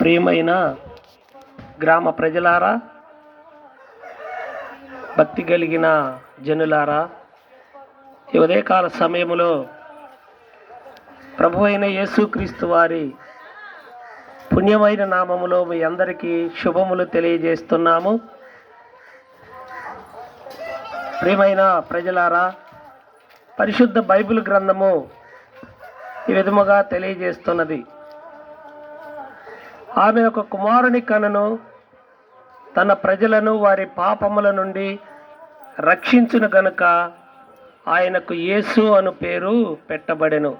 ప్రియమైన గ్రామ ప్రజలారా భక్తి కలిగిన జనులారా ఈ ఉదయకాల సమయంలో ప్రభు అయిన యేసుక్రీస్తు వారి పుణ్యమైన నామములో మీ అందరికీ శుభములు తెలియజేస్తున్నాము. ప్రియమైన ప్రజలారా పరిశుద్ధ బైబిల్ గ్రంథము ఈ విధముగా తెలియజేస్తున్నది. ఆమె ఒక కుమారుని కనను తన ప్రజలను వారి పాపముల నుండి రక్షించును గనుక ఆయనకు యేసు అను పేరు పెట్టబడెను.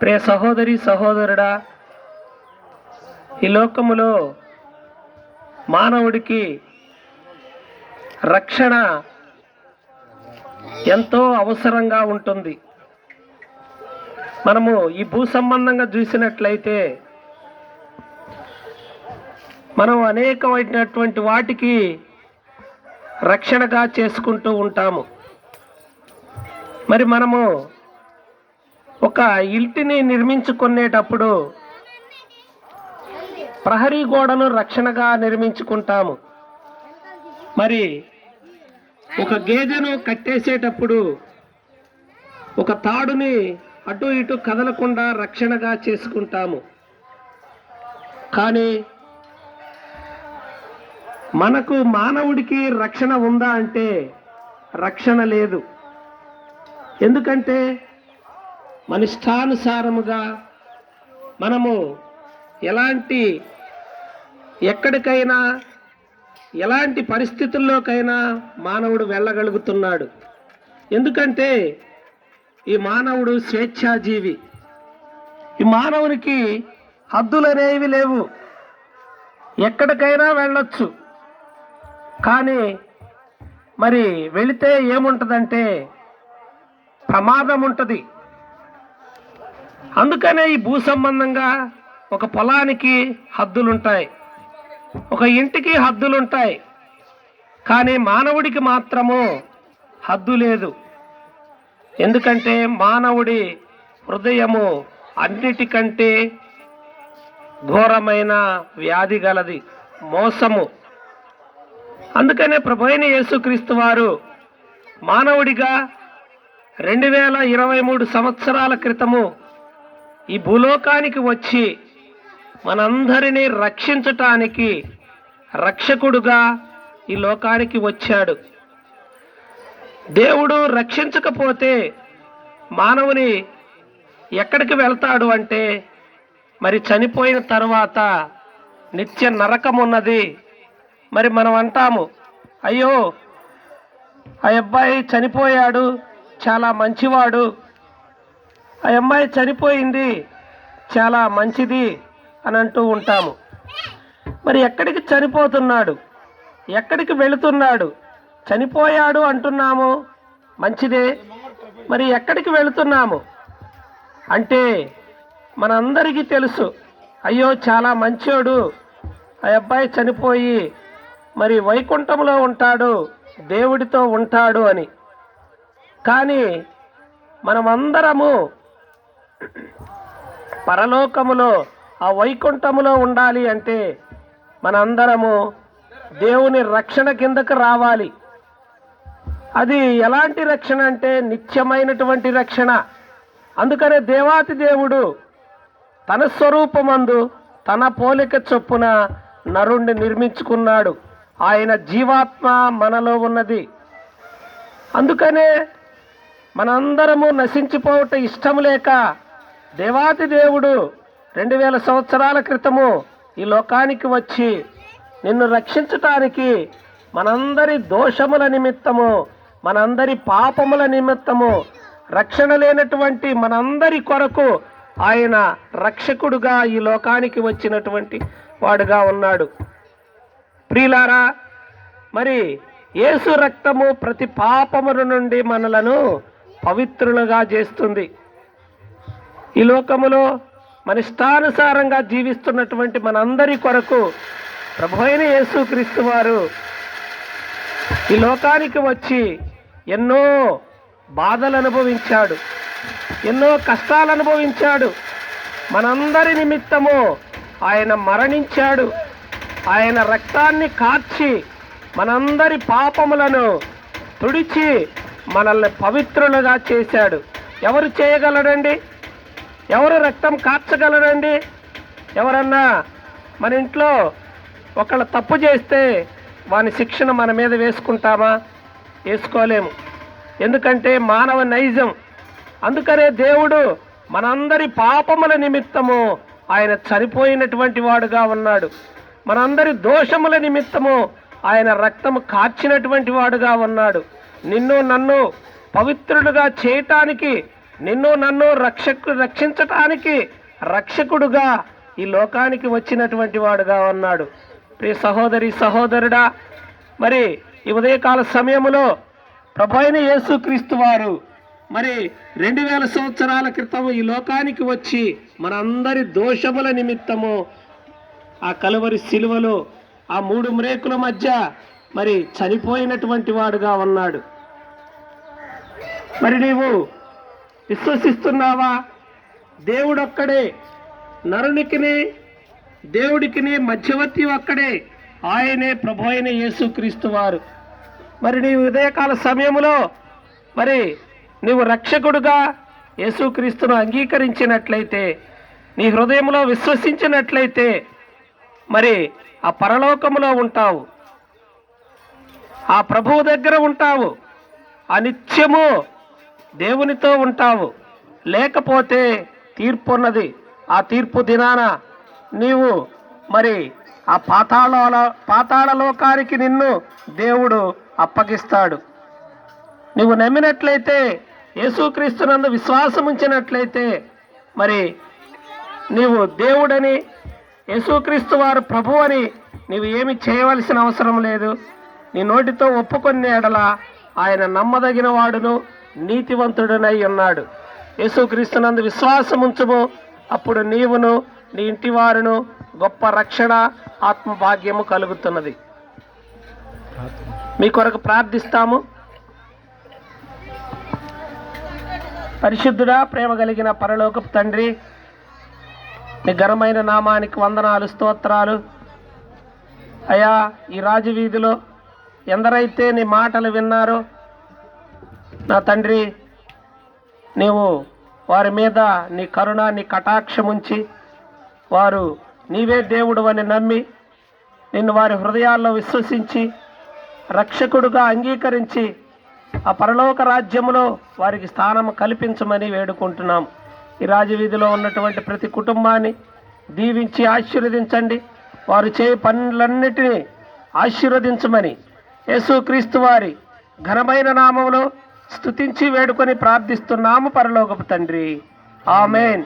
ప్రియ సహోదరి సహోదరుడా ఈ లోకములో మానవుడికి రక్షణ ఎంతో అవసరంగా ఉంటుంది. మనము ఈ భూ సంబంధంగా చూసినట్లయితే మనం అనేకమైనటువంటి వాటికి రక్షణగా చేసుకుంటూ ఉంటాము. మరి మనము ఒక ఇంటిని నిర్మించుకునేటప్పుడు ప్రహరీ గోడను రక్షణగా నిర్మించుకుంటాము. మరి ఒక గేదెను కట్టేసేటప్పుడు ఒక తాడుని అటు ఇటు కదలకుండా రక్షణగా చేసుకుంటాము. కానీ మనకు మానవుడికి రక్షణ ఉందా అంటే రక్షణ లేదు. ఎందుకంటే మన ఇష్టానుసారముగా మనము ఎలాంటి ఎక్కడికైనా ఎలాంటి పరిస్థితుల్లోకైనా మానవుడు వెళ్ళగలుగుతున్నాడు. ఎందుకంటే ఈ మానవుడు స్వేచ్ఛాజీవి. ఈ మానవునికి హద్దులు అనేవి లేవు. ఎక్కడికైనా వెళ్ళొచ్చు. కానీ మరి వెళితే ఏముంటుందంటే ప్రమాదం ఉంటుంది అందుకనే ఈ భూ సంబంధంగా ఒక పొలానికి హద్దులుంటాయి. ఒక ఇంటికి హద్దులుంటాయి. కానీ మానవుడికి మాత్రము హద్దు లేదు. ఎందుకంటే మానవుడి హృదయము అన్నిటికంటే ఘోరమైన వ్యాధి గలది మోసము. అందుకనే ప్రభు యేసుక్రీస్తు వారు మానవుడిగా రెండు వేల ఇరవై మూడు సంవత్సరాల క్రితము ఈ భూలోకానికి వచ్చి మనందరినీ రక్షించటానికి రక్షకుడుగా ఈ లోకానికి వచ్చాడు. దేవుడు రక్షించకపోతే మానవుని ఎక్కడికి వెళ్తాడు అంటే మరి చనిపోయిన తర్వాత నిత్య నరకం ఉన్నది మరి మనం అంటాము అయ్యో ఆ అబ్బాయి చనిపోయాడు చాలా మంచివాడు. ఆ అమ్మాయి చనిపోయింది చాలా మంచిది అని అంటూ ఉంటాము. మరి ఎక్కడికి చనిపోతున్నాడు? ఎక్కడికి వెళుతున్నాడు? చనిపోయాడు అంటున్నాము. మంచిదే. మరి ఎక్కడికి వెళుతున్నాము? అంటే మనందరికీ తెలుసు. అయ్యో చాలా మంచోడు. ఆ అబ్బాయి చనిపోయి మరి వైకుంఠంలో ఉంటాడు దేవుడితో ఉంటాడు అని. కానీ మనమందరము పరలోకములో ఆ వైకుంఠములో ఉండాలి అంటే మనందరము దేవుని రక్షణ కిందకు రావాలి. అది ఎలాంటి రక్షణ అంటే నిత్యమైనటువంటి రక్షణ. అందుకనే దేవాతి దేవుడు తన స్వరూపమందు తన పోలిక చొప్పున నరుణ్ణి నిర్మించుకున్నాడు. ఆయన జీవాత్మ మనలో ఉన్నది. అందుకనే మనందరము నశించిపోవట ఇష్టం లేక దేవాతి దేవుడు రెండు వేల సంవత్సరాల క్రితము ఈ లోకానికి వచ్చి నిన్ను రక్షించటానికి మనందరి దోషముల నిమిత్తము మనందరి పాపముల నిమిత్తము రక్షణ లేనటువంటి మనందరి కొరకు ఆయన రక్షకుడుగా ఈ లోకానికి వచ్చినటువంటి వాడుగా ఉన్నాడు. ప్రియులారా మరి యేసు రక్తము ప్రతి పాపముల నుండి మనలను పవిత్రులుగా చేస్తుంది. ఈ లోకములో మన ఇష్టానుసారంగా జీవిస్తున్నటువంటి మనందరి కొరకు ప్రభు అయిన యేసుక్రీస్తు వారు ఈ లోకానికి వచ్చి ఎన్నో బాధలు అనుభవించాడు ఎన్నో కష్టాలు అనుభవించాడు మనందరి నిమిత్తము ఆయన మరణించాడు. ఆయన రక్తాన్ని కార్చి మనందరి పాపములను తుడిచి మనల్ని పవిత్రులుగా చేశాడు. ఎవరు చేయగలడండి? ఎవరు రక్తం కార్చగలరండి ఎవరన్నా మన ఇంట్లో ఒకళ్ళు తప్పు చేస్తే వాని శిక్షణ మన మీద వేసుకుంటామా? వేసుకోలేము. ఎందుకంటే మానవ నైజం. అందుకనే దేవుడు మనందరి పాపముల నిమిత్తము ఆయన చనిపోయినటువంటి వాడుగా ఉన్నాడు. మనందరి దోషముల నిమిత్తము ఆయన రక్తము కార్చినటువంటి వాడుగా ఉన్నాడు. నిన్ను నన్ను పవిత్రుడుగా చేయటానికి నిన్ను నన్ను రక్షకు రక్షించటానికి రక్షకుడుగా ఈ లోకానికి వచ్చినటువంటి వాడుగా ఉన్నాడు. ప్రియ సహోదరి సహోదరుడా మరి ఈ ఉదయకాల సమయములో ప్రభైన అయిన యేసుక్రీస్తు వారు మరి రెండు వేల సంవత్సరాల క్రితం ఈ లోకానికి వచ్చి మనందరి దోషముల నిమిత్తము ఆ కలువరి శిలువలో ఆ మూడు మ్రేకుల మధ్య మరి చనిపోయినటువంటి వాడుగా ఉన్నాడు. మరి నీవు విశ్వసిస్తున్నావా? దేవుడొక్కడే నరునికిని దేవుడికినే మధ్యవర్తి ఒక్కడే. ఆయనే ప్రభు అయిన యేసుక్రీస్తు వారు. మరి నీ ఉదయకాల సమయంలో మరి నీవు రక్షకుడుగా యేసుక్రీస్తును అంగీకరించినట్లయితే నీ హృదయంలో విశ్వసించినట్లయితే మరి ఆ పరలోకములో ఉంటావు. ఆ ప్రభువు దగ్గర ఉంటావు. ఆ నిత్యము దేవునితో ఉంటావు. లేకపోతే తీర్పు ఉన్నది ఆ తీర్పు దినాన నీవు మరి ఆ పాతాళ పాతాళ లోకానికి నిన్ను దేవుడు అప్పగిస్తాడు. నువ్వు నమ్మినట్లయితే యేసుక్రీస్తునందు విశ్వాసం ఉంచినట్లయితే మరి నీవు దేవుడని యేసుక్రీస్తు వారు ప్రభు అని నీవు ఏమి చేయవలసిన అవసరం లేదు. నీ నోటితో ఒప్పుకొని ఎడల ఆయన నమ్మదగిన వాడును నీతివంతుడునై ఉన్నాడు. యేసుక్రీస్తునందు విశ్వాసం ఉంచుము అప్పుడు నీవును నీ ఇంటి వారును గొప్ప రక్షణ ఆత్మభాగ్యము కలుగుతున్నది. మీ కొరకు ప్రార్థిస్తాము. పరిశుద్ధుడా ప్రేమ కలిగిన పరలోక తండ్రి నీ ఘనమైన నామానికి వందనాలు స్తోత్రాలు. అయా ఈ రాజవీధిలో ఎందరైతే నీ మాటలు విన్నారో నా తండ్రి నీవు వారి మీద నీ కరుణ నీ కటాక్షముంచి ఉంచి వారు నీవే దేవుడు అని నమ్మి నిన్ను వారి హృదయాల్లో విశ్వసించి రక్షకుడుగా అంగీకరించి ఆ పరలోక రాజ్యములో వారికి స్థానం కల్పించమని వేడుకుంటున్నాం. ఈ రాజవీధిలో ఉన్నటువంటి ప్రతి కుటుంబాన్ని దీవించి ఆశీర్వదించండి. వారు చే పనులన్నిటినీ ఆశీర్వదించమని యేసుక్రీస్తు వారి ఘనమైన నామములో స్తుతించి వేడుకొని ప్రార్థిస్తున్నాము పరలోకపు తండ్రి. ఆమెన్.